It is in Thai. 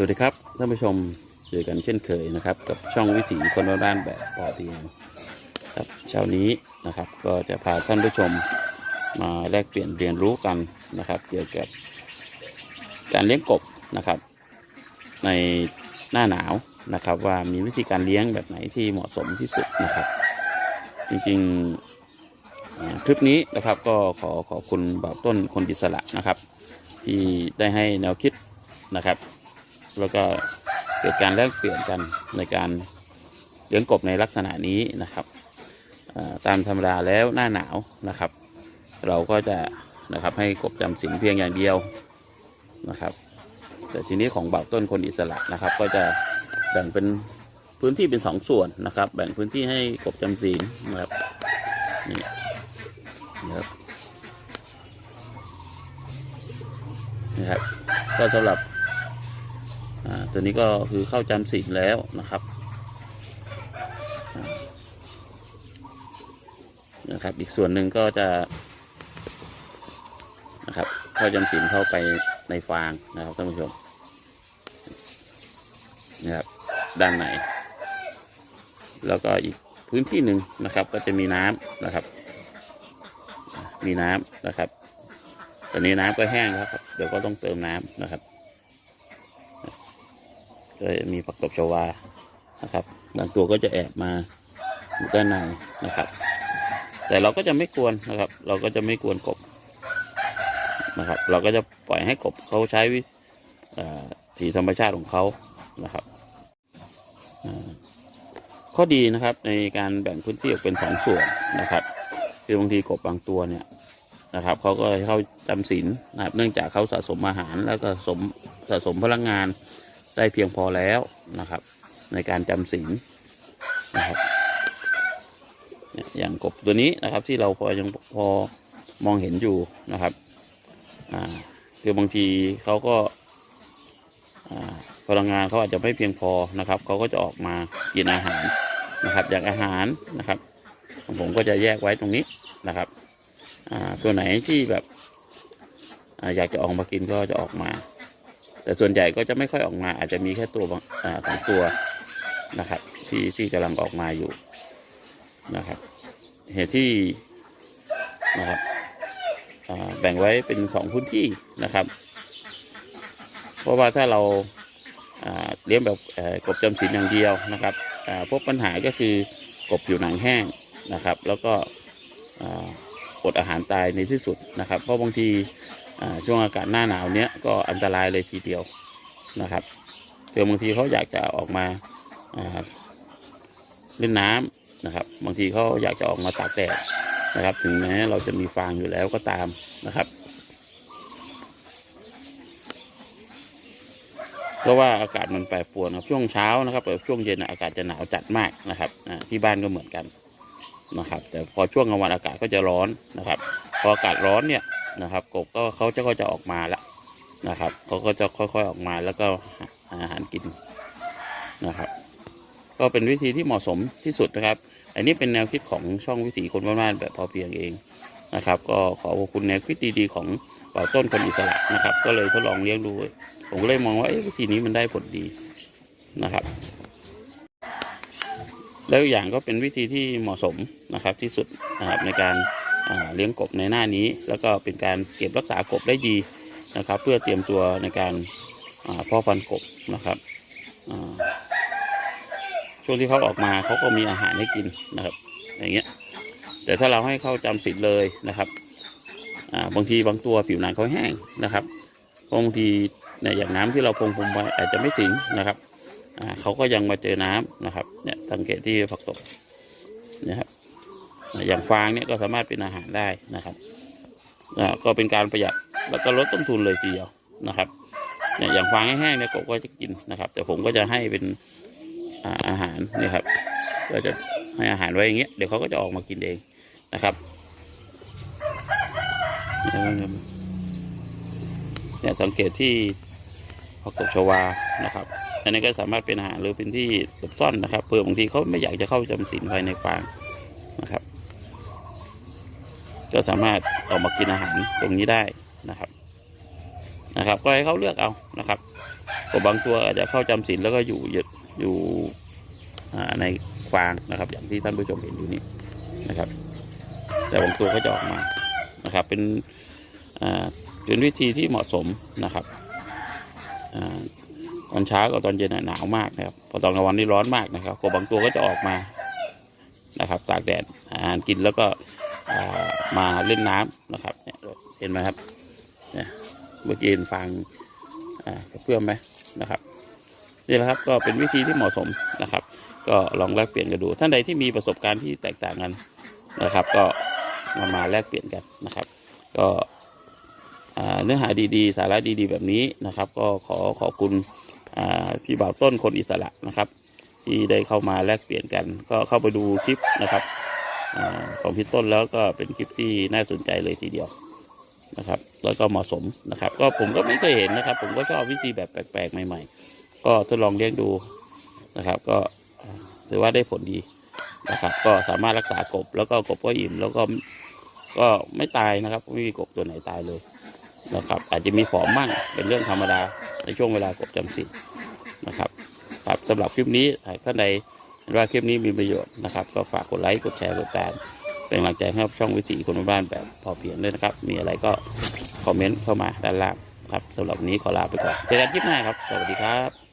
สวัสดีครับท่านผู้ชมเจอกันเช่นเคยนะครับ กับช่องวิถีคนบ้านแบบปอเตียงครับเช้านี้นะครับ ก็จะพาท่านผู้ชมมาแลกเปลี่ยนเรียนรู้กันนะครับ เกี่ยวกับการเลี้ยงกบนะครับ ในหน้าหนาวนะครับ ว่ามีวิธีการเลี้ยงแบบไหนที่เหมาะสมที่สุดนะครับ จริงๆคลิปนี้นะครับก็ขอขอบคุณบ่าวต้นคนอิสระนะครับ ที่ได้ให้แนวคิดนะครับ แล้วก็เกิดการแลกเปลี่ยนกันในการเลี้ยงกบในลักษณะนี้นะครับตามธรรมดาแล้วหน้าหนาวนะครับ เราก็จะนะครับให้กบจำศีลเพียงอย่างเดียวนะครับ แต่ทีนี้ของเบ่าต้นคนอิสระนะครับ ก็จะแบ่งเป็นพื้นที่เป็นสองส่วนนะครับ แบ่งพื้นที่ให้กบจำศีลนะครับนี่นะครับนะครับก็สำหรับ ตัวนี้ก็คือเข้าจำศีลแล้วนะครับนะครับ อีกส่วนหนึ่งก็จะนะครับเข้าจำศีลเข้าไปในฟางนะครับท่านผู้ชมนะครับด้านในแล้วก็อีกพื้นที่หนึ่งนะครับ ก็จะมีน้ำนะครับ มีน้ำนะครับ ตอนนี้น้ำก็แห้งแล้วครับ เดี๋ยวก็ต้องเติมน้ำนะครับ ก็มีผักตบชวานะครับบางตัวก็จะแอบมาอยู่ด้านในนะครับ แต่เราก็จะไม่กวนนะครับ เราก็จะไม่กวนกบนะครับ เราก็จะปล่อยให้กบเขาใช้วิถีธรรมชาติของเขานะครับข้อดีนะครับในการแบ่งพื้นที่ออกเป็นสองส่วนนะครับ คือบางทีกบบางตัวเนี่ยนะครับเขาก็เข้าจำศีลนะครับ เนื่องจากเขาสะสมอาหารแล้วก็สมสะสมพลังงาน ได้เพียงพอแล้วนะครับ ในการจำศีลนะครับอย่างกบตัวนี้นะครับ ที่เราพอยังพอมองเห็นอยู่นะครับอ่าคือบางทีเขาก็พลังงานเขาอาจจะไม่เพียงพอนะครับเขาก็จะออกมากินอาหารนะครับ อย่างอาหารนะครับผมก็จะแยกไว้ตรงนี้นะครับตัวไหนที่แบบออยากจะออกมากินก็จะออกมา แต่ส่วนใหญ่ก็จะไม่ค่อยออกมา อาจจะมีแค่ตัวสองตัวนะครับ ที่ที่กำลังออกมาอยู่นะครับ เหตุที่นะครับแบ่งไว้เป็นสองพื้นที่นะครับ เพราะว่าถ้าเราเลี้ยงแบบกบจำศีลอย่างเดียวนะครับพบปัญหาก็คือกบผิวหนังแห้งนะครับ แล้วก็อดอาหารตายในที่สุดนะครับ เพราะบางที ช่วงอากาศหน้าหนาวเนี้ยก็อันตรายเลยทีเดียวนะครับเผื่อบางทีเขาอยากจะออกมาเล่นน้ำนะครับ บางทีเขาอยากจะออกมาตากแดดนะครับ ถึงแม้เราจะมีฟางอยู่แล้วก็ตามนะครับเพราะว่าอากาศมันแปรปรวนครับช่วงเช้านะครับแต่ช่วงเย็นอากาศจะหนาวจัดมากนะครับที่บ้านก็เหมือนกันนะครับ แต่พอช่วงกลางวันอากาศก็จะร้อนนะครับ พออากาศร้อนเนี่ย นะครับ กบก็เขาจะก็จะออกมาแล้วนะครับเขาก็จะค่อยๆออกมาแล้วก็หาอาหารกินนะครับ ก็เป็นวิธีที่เหมาะสมที่สุดนะครับ อันนี้เป็นแนวคิดของช่องวิถีคนบ้านๆแบบพอเพียงเองนะครับ ก็ขอขอบคุณแนวคิดดีๆของป่าต้นคนอิสระนะครับ ก็เลยทดลองเลี้ยงดู ผมก็เลยมองว่าวิธีนี้มันได้ผลดีนะครับ แล้วอย่างก็เป็นวิธีที่เหมาะสมนะครับที่สุดนะครับในการ เลี้ยงกบในหน้านี้ แล้วก็เป็นการเก็บรักษากบได้ดีนะครับ เพื่อเตรียมตัวในการพ่อพันกบนะครับช่วงที่เขาออกมาเขาก็มีอาหารให้กินนะครับ อย่างเงี้ยแต่ถ้าเราให้เข้าจำศีลเลยนะครับบางทีบางตัวผิวหนังเขาแห้งนะครับบางทีเนี่ยอย่างน้ำที่เราพงพงไว้อาจจะไม่ถึงนะครับเขาก็ยังมาเจอน้ำนะครับเนี่ยสังเกตที่ผักตบนะครับ อย่างฟางเนี่ยก็สามารถเป็นอาหารได้นะครับก็เป็นการประหยัดแล้วก็ลดต้นทุนเลยทีเดียวนะครับเนี่ยอย่างฟางแห้งๆเนี่ยกบก็จะกินนะครับ แต่ผมก็จะให้เป็นอาหารนี่ครับ ก็จะให้อาหารไว้อย่างเงี้ยเดี๋ยวเขาก็จะออกมากินเองนะครับเนี่ยสังเกตที่ผักตบชวานะครับอันนี้ก็สามารถเป็นอาหารหรือเป็นที่หลบซ่อนนะครับเผื่อบางทีเขาไม่อยากจะเข้าจำศีลภายในฟางนะครับ ก็สามารถออกมากินอาหารตรงนี้ได้นะครับนะครับ ก็ให้เขาเลือกเอานะครับก็บางตัวอาจจะเข้าจำศีลแล้วก็อยู่อยู่ในฟางนะครับ อย่างที่ท่านผู้ชมเห็นอยู่นี่นะครับ แต่บางตัวก็จะออกมานะครับ เป็นอ่าเป็นวิธีที่เหมาะสมนะครับอ่าตอนเช้ากับตอนเย็นหนาวมากนะครับพอตอนกลางวันนี่ร้อนมากนะครับกบบางตัวก็จะออกมานะครับ ตากแดดอาหารกินแล้วก็ มาเล่นน้ำนะครับเนี่ยเห็นไหมครับเนี่ยเมื่อกี้เห็นฟางเพื่อมไหมนะครับนี่แหละครับก็เป็นวิธีที่เหมาะสมนะครับ ก็ลองแลกเปลี่ยนกันดูท่านใดที่มีประสบการณ์ที่แตกต่างกันนะครับ ก็มามาแลกเปลี่ยนกันนะครับ ก็เนื้อหาดีๆ สาระดีๆ แบบนี้นะครับ ก็ขอขอบคุณพี่บ่าวต้นคนอิสระนะครับ ที่ได้เข้ามาแลกเปลี่ยนกัน ก็เข้าไปดูคลิปนะครับ อของพี่ต้นแล้วก็เป็นคลิปที่น่าสนใจเลยทีเดียวนะครับ แล้วก็เหมาะสมนะครับ ก็ผมก็ไม่เคยเห็นนะครับ ผมก็ชอบวิธีแบบแปลกๆ ใหม่ ๆ ก็ทดลองเลี้ยงดูนะครับ ก็ถือว่าได้ผลดีนะครับ ก็สามารถรักษากบแล้วก็กบก็อิ่มแล้วก็ก็ไม่ตายนะครับไม่มีกบตัวไหนตายเลยนะครับ อาจจะมีผอมมั่งเป็นเรื่องธรรมดาในช่วงเวลากบจำศีลนะครับ ครับสำหรับคลิปนี้หากท่านใด ว่าคลิปนี้มีประโยชน์นะครับ ก็ฝากกดไลค์ กดแชร์ กดติดตามเป็นกำลังใจให้ช่องวิถีคนบ้านแบบพอเพียงด้วยนะครับ มีอะไรก็คอมเมนต์เข้ามาด้านล่างครับสำหรับวันนี้ขอลาไปก่อนเจอกันคลิปหน้าครับ สวัสดีครับ